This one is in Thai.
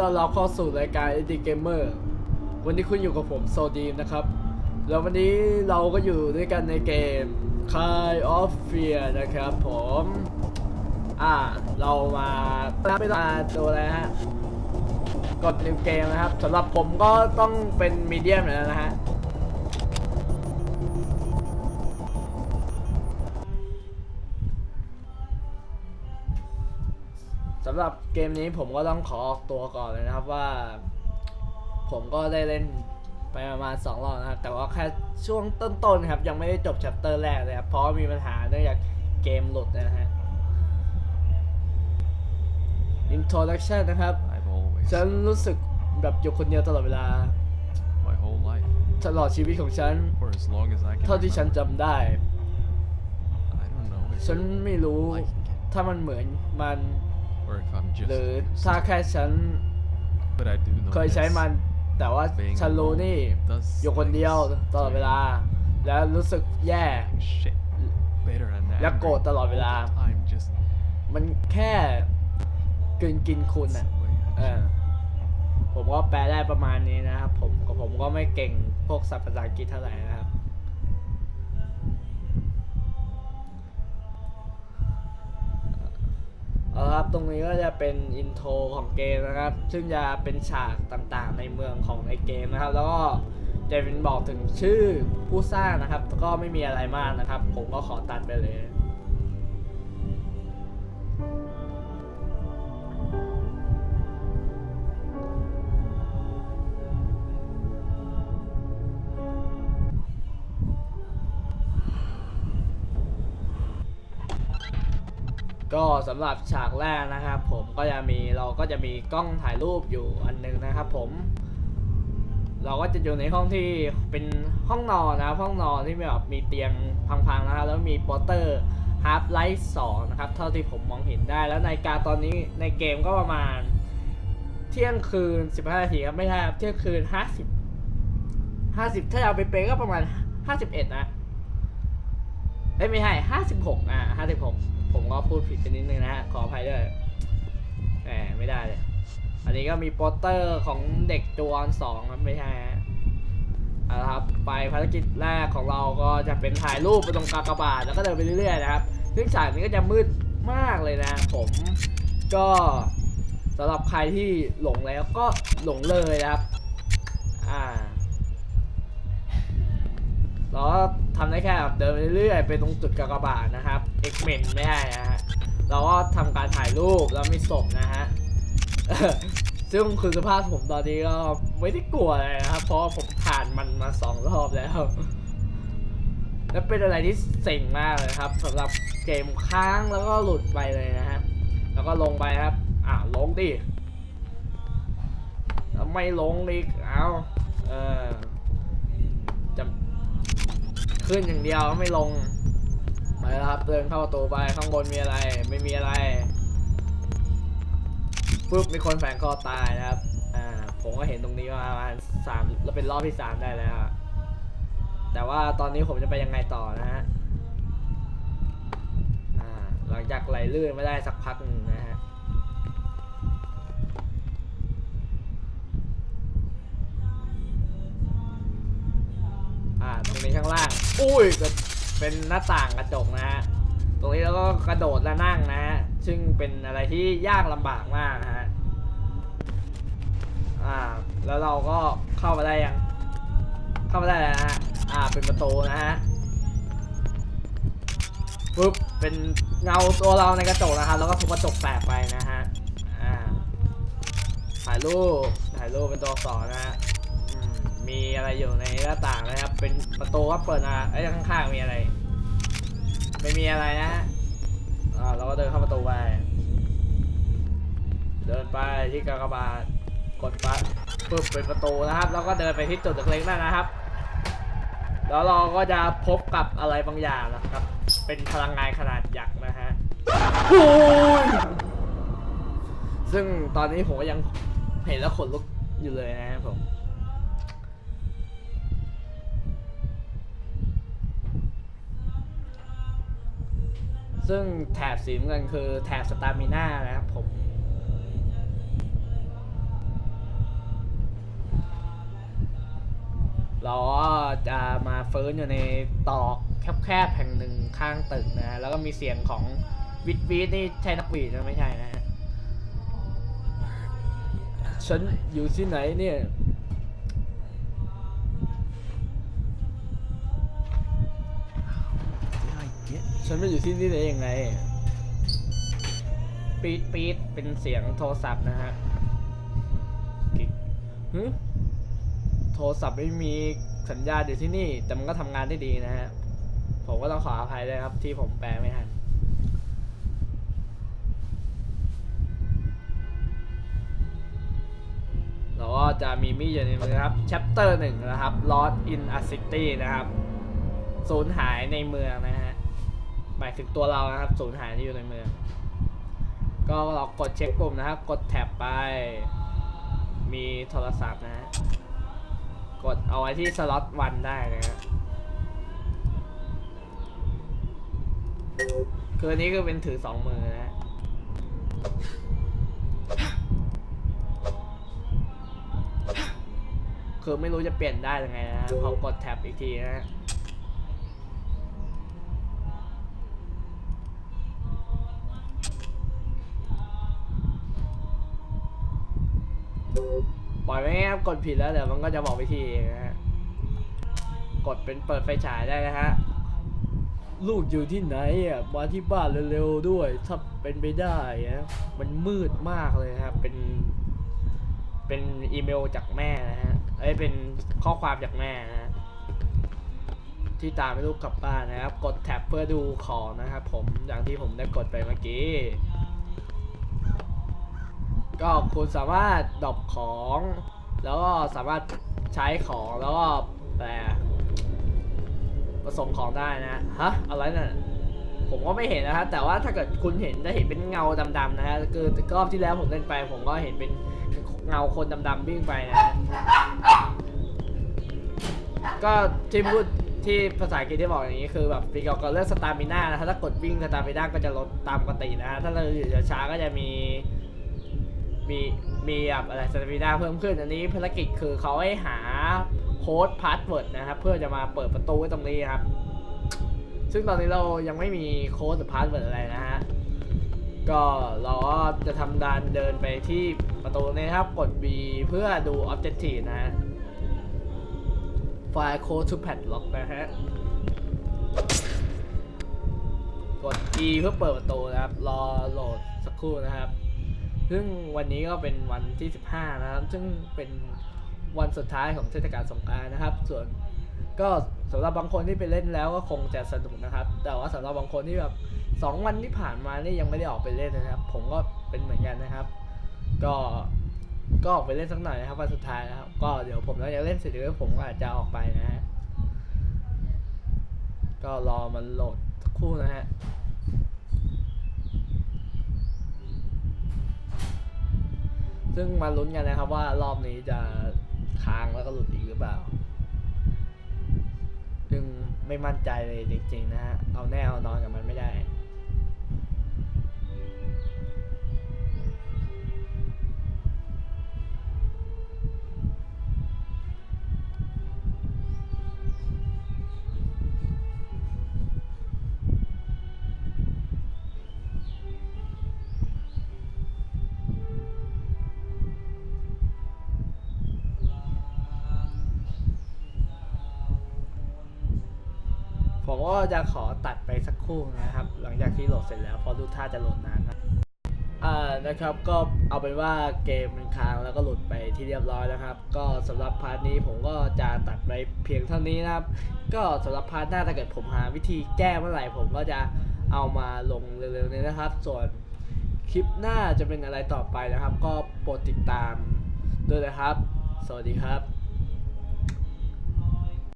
ตอนรับเข้าสู่รายการ e d Gamer วันนี้คุณอยู่กับผมโซดีมนะครับ แล้ววันนี้เราก็อยู่ด้วยกันในเกม Kind of Fear นะครับผม อ่า เรามาไม่มาดูอะไรฮะ กดนิวเกมนะครับสำหรับผมก็ต้องเป็นมีเดียมแล้วนะฮะ หรับเกมนี้ผมก็ต้องขอออกตัวก่อนเลยนะครับว่า ผมก็ได้เล่นไปประมาณสองรอบนะครับ แต่ว่าแค่ช่วงต้นๆครับ ยังไม่ได้จบแชปเตอร์แรกเลยครับ เพราะมีปัญหาเนื่องจากเกมหลุดนะฮะ Introduction นะครับ I've always, ฉันรู้สึกแบบอยู่คนเดียวตลอดเวลา my whole life, ตลอดชีวิตของฉัน for as long as I can เท่าที่ฉัน remember. จำได้ I don't know if ฉันไม่รู้ liking it ถ้ามันเหมือนมัน or if I'm just หรือ used ถ้า to it. แค่ฉัน But I do know เคยใช้มัน แต่ว่า being ฉันรู้ alone นี่ does อยู่คนเดียว things ตลอดเวลา แล้วรู้สึกแย่ like shit, bitter and และ angry โกรธตลอดเวลา all the time, just มันแค่กลืนกินคุณ that's อะ the way I เออ feel. ผมก็แปลได้ประมาณนี้นะครับผมกับผมก็ไม่เก่งพวกศัพท์ภาษาอังกฤษเท่าไหร่นะ เอาละครับ ตรงนี้ก็จะเป็นอินโทรของเกมนะครับ ซึ่งจะเป็นฉากต่างๆ ในเมืองของในเกมนะครับ แล้วก็จะเป็นบอกถึงชื่อผู้สร้างนะครับ ก็ไม่มีอะไรมากนะครับ ผมก็ขอตัดไปเลย ก็สำหรับฉากแรกนะครับผมก็จะมีเราก็จะมีกล้องถ่ายรูปอยู่อันหนึงนะครับผม เราก็จะอยู่ในห้องที่เป็นห้องนอนนะครับห้องนอนที่แบบมีเตียงพังๆนะครับ แล้วมีโปสเตอร์ Half Life 2นะครับ เท่าที่ผมมองเห็นได้แล้วในการตอนนี้ในเกมก็ประมาณ เที่ยงคืน 15นาทีครับไม่ใช่ครับเที่ยงคืน 50 50 ถ้าเอาไปเป๊ะก็ประมาณ 51 นะเอ้ยไม่ใช่ห้าสิบหกอ่าห้าสิบหก ผมก็พูดผิดไปนิดนึงนะฮะ ขออภัยด้วย แหมไม่ได้เลย อันนี้ก็มีโปสเตอร์ของเด็กจวนสองครับไม่ใช่ฮะเอาละครับ ไปภารกิจแรกของเราก็จะเป็นถ่ายรูปไปตรงกากบาทแล้วก็เดินไปเรื่อยๆนะครับ ซึ่งฉากนี้ก็จะมืดมากเลยนะ ผมก็สำหรับใครที่หลงแล้วก็หลงเลยนะครับ อ่า เราก็ทำได้แค่แบบเดินไปเรื่อยๆไปตรงจุดกากบาทนะครับ X-Men ไม่ได้นะฮะเราก็ทำการถ่ายรูปแล้วมีศพนะฮะซึ่งคือสภาพผมตอนนี้ก็ไม่ได้กลัวอะไรนะครับ เพราะผมผ่านมันมาสองรอบแล้ว และเป็นอะไรที่เซ็งมากเลยครับสำหรับเกมค้างแล้วก็หลุดไปเลยนะฮะแล้วก็ลงไปครับอ่าลงดิแล้วไม่ลงอีกเอาเออ ขึ้นอย่างเดียวไม่ลงไปแล้วครับเดินเข้าประตูไปข้างบนมีอะไร ไม่มีอะไรปุ๊บมีคนแฝงคอตายนะครับ อ่า ผมก็เห็นตรงนี้มาประมาณสามแล้วเป็นรอบที่สามได้แล้ว แต่ว่าตอนนี้ผมจะไปยังไงต่อนะฮะ อ่า หลังจากไหลลื่นไม่ได้สักพักหนึ่งนะฮะ อุ้ยเป็นหน้าต่างกระจกนะฮะ ตรงนี้แล้วก็กระโดดและนั่งนะฮะ ซึ่งเป็นอะไรที่ยากลำบากมากนะฮะ อ่า แล้วเราก็เข้ามาได้ยัง เข้ามาได้แล้วนะฮะ อ่า เป็นประตูนะฮะปุ๊บ เป็นเงาตัวเราในกระจกนะครับ แล้วก็ทุบกระจกแตกไปนะฮะ อ่า ถ่ายรูป ถ่ายรูปเป็นตัวสอักษรนะฮะ มีอะไรอยู่ในหน้าต่างนะครับ เป็นประตูก็เปิดมาไอ้ข้างๆมีอะไร ไม่มีอะไรนะฮะอ่าเราก็เดินเข้าประตูไป เดินไปที่กากบาทกดปั๊บปึ๊บเป็นประตูนะครับ แล้วก็เดินไปที่จุดเล็กๆนั่นนะครับ แล้วเราก็จะพบกับอะไรบางอย่างนะครับ เป็นพลังงานขนาดยักษ์นะฮะโอ้ยซึ่งตอนนี้ผมก็ยังเห็นแล้วขนลุกอยู่เลยนะครับผม ซึ่งแถบสีเงินคือแถบสตามิน่านะครับผม เราจะมาฟื้นอยู่ในตอกแคบๆแห่งหนึ่งข้างตึกนะ แล้วก็มีเสียงของวิดวีดนี่ใช่นักวีดนะไม่ใช่นะฉันอยู่ที่ไหนเนี่ย ฉันไม่อยู่ที่นี่ได้ยังไงปีดปีดเป็นเสียงโทรศัพท์นะฮะกิ๊กหึโทรศัพท์ไม่มีสัญญาณอยู่ที่นี่ แต่มันก็ทำงานได้ดีนะฮะ ผมก็ต้องขออภัยด้วยครับ ที่ผมแปลไม่ทันแล้วก็จะมีมีดอยู่ในมือครับ chapter หนึ่งนะครับ lost in a city นะครับ สูญหายในเมืองนะฮะ หมายถึงตัวเรานะครับสูญหายที่อยู่ในเมือง ก็เรากดเช็คปุ่มนะครับ กดแท็บไป มีโทรศัพท์นะ กดเอาไว้ที่สล็อตวันได้นะฮะคืออันนี้ก็เป็นถือสองมือนะฮะคือไม่รู้จะเปลี่ยนได้ยังไงนะฮะพอกดแท็บอีกทีนะ ปล่อยไว้ครับ กดผิดแล้วเดี๋ยวมันก็จะบอกวิธีเองนะฮะ กดเป็นเปิดไฟฉายได้นะฮะ ลูกอยู่ที่ไหนอะ มาที่บ้านเร็วๆด้วย ถ้าเป็นไปได้นะมันมืดมากเลยครับ เป็น เป็นอีเมลจากแม่นะฮะ เอ้ย เป็นข้อความจากแม่นะฮะ ที่ตามไม่ลูกกลับบ้านนะครับ กดแท็บเพื่อดูของนะครับผม อย่างที่ผมได้กดไปเมื่อกี้ ก็คุณสามารถดรอปของ แล้วก็สามารถใช้ของแล้วก็แปลผสมของได้นะฮะอะไรน่ะผมก็ไม่เห็นนะครับแต่ว่าถ้าเกิดคุณเห็นจะเห็นเป็นเงาดำๆนะฮะคือรอบที่แล้วผมเล่นไป ผมก็เห็นเป็นเงาคนดำๆวิ่งไปนะฮะก็ที่พูดที่ภาษาอังกฤษที่บอกอย่างนี้คือแบบปีเกี่ยวกับเรื่องสตามิน่านะฮะถ้ากดวิ่งสตามิน่าก็จะลดตามปกตินะฮะถ้าเราอยู่ช้าก็จะมี มีมีแบบอะไรสตามินาเพิ่มขึ้น อันนี้ภารกิจคือเขาให้หาโค้ดพาสเวิร์ดนะครับ เพื่อจะมาเปิดประตูไว้ตรงนี้ครับ ซึ่งตอนนี้เรายังไม่มีโค้ดหรือพาสเวิร์ดอะไรนะฮะก็เราก็จะทำการเดินไปที่ประตูนี้ครับกด B เพื่อดู Objective นะฮะไฟล์ Code to Padlock นะฮะกด E เพื่อเปิดประตูนะครับ รอโหลดสักครู่นะครับ ซึ่งวันนี้ก็เป็นวันที่ 15 นะครับ ซึ่งเป็นวันสุดท้ายของเทศกาลสงกรานต์นะครับ ส่วนก็สำหรับบางคนที่ไปเล่นแล้วก็คงจะสนุกนะครับ แต่ว่าสำหรับบางคนที่แบบสองวันที่ผ่านมานี่ยังไม่ได้ออกไปเล่นนะครับ ผมก็เป็นเหมือนกันนะครับ ก็ก็ออกไปเล่นสักหน่อยนะครับวันสุดท้ายนะครับ ก็เดี๋ยวผมแล้วจะเล่นเสร็จแล้วผมก็อาจจะออกไปนะฮะก็รอมันโหลดสักครู่นะฮะ ซึ่งมาลุ้นกันนะครับว่ารอบนี้จะค้างแล้วก็หลุดอีกหรือเปล่า ซึ่งไม่มั่นใจเลยจริงๆนะฮะ เอาแน่เอานอน ผมก็จะขอตัดไปสักครู่นะครับ หลังจากที่โหลดเสร็จแล้วเพราะดูท่าจะโหลดนานนะอ่านะครับก็เอาเป็นว่าเกมมันค้างแล้วก็หลุดไปที่เรียบร้อยนะครับ ก็สำหรับพาร์ทนี้ผมก็จะตัดไปเพียงเท่านี้นะครับ ก็สำหรับพาร์ทหน้าถ้าเกิดผมหาวิธีแก้เมื่อไหร่ผมก็จะเอามาลงเร็วๆนี้นะครับ ส่วนคลิปหน้าจะเป็นอะไรต่อไปนะครับ ก็โปรดติดตามด้วยนะครับ สวัสดีครับ